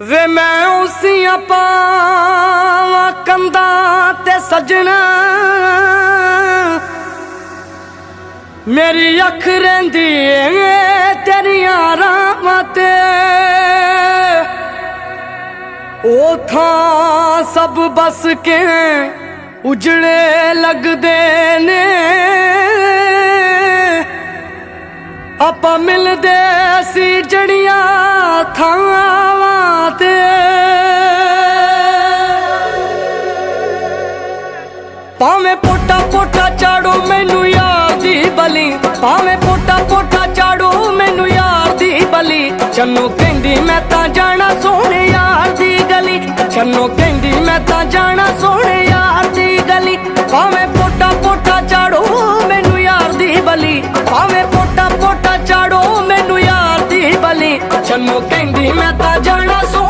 ਵੇ ਮੈਂ ਉਸੀਆਂ ਪਾਵਾਂ ਕੰਦਾਂ ਤੇ ਸਜਣਾ। ਮੇਰੀ ਅੱਖ ਰਹਿੰਦੀ ਏ ਤੇਰੀਆਂ ਰਾਹਾਂ ਤੇ। ਉਹ ਥਾਂ ਸਭ ਬਸ ਕੇ ਉਜੜੇ ਲੱਗਦੇ ਨੇ। ਆਪਾਂ ਮਿਲਦੇ ਸੀ ਜੜੀਆਂ ਭਾਵੇਂ ਪੋਟਾ ਪੋਟਾ ਚਾੜੋ, ਮੈਨੂੰ ਯਾਰ ਦੀ ਬਲੀ। ਭਾਵੇਂ ਪੋਟਾ ਪੋਟਾ ਚਾੜੋ, ਮੈਨੂੰ ਯਾਰ ਦੀ ਬਲੀ। ਚੰਨੋ ਕਹਿੰਦੀ, ਮੈਂ ਤਾਂ ਜਾਣਾ ਸੋਹਣੇ ਯਾਰ ਦੀ ਗਲੀ। ਚੰਨੋ ਕਹਿੰਦੀ, ਮੈਂ ਤਾਂ ਜਾਣਾ ਸੋਹਣੇ ਯਾਰ ਦੀ ਗਲੀ। ਭਾਵੇਂ ਪੋਟਾ ਪੋਟਾ ਚਾੜੋ, ਮੈਨੂੰ ਯਾਰ ਦੀ ਬਲੀ। ਭਾਵੇਂ ਪੋਟਾ ਪੋਟਾ ਚਾੜੋ, ਮੈਨੂੰ ਯਾਰ ਦੀ ਬਲੀ। ਚੰਨੋ ਕਹਿੰਦੀ, ਮੈਂ ਤਾਂ ਜਾਣਾ ਸੋਹਣੇ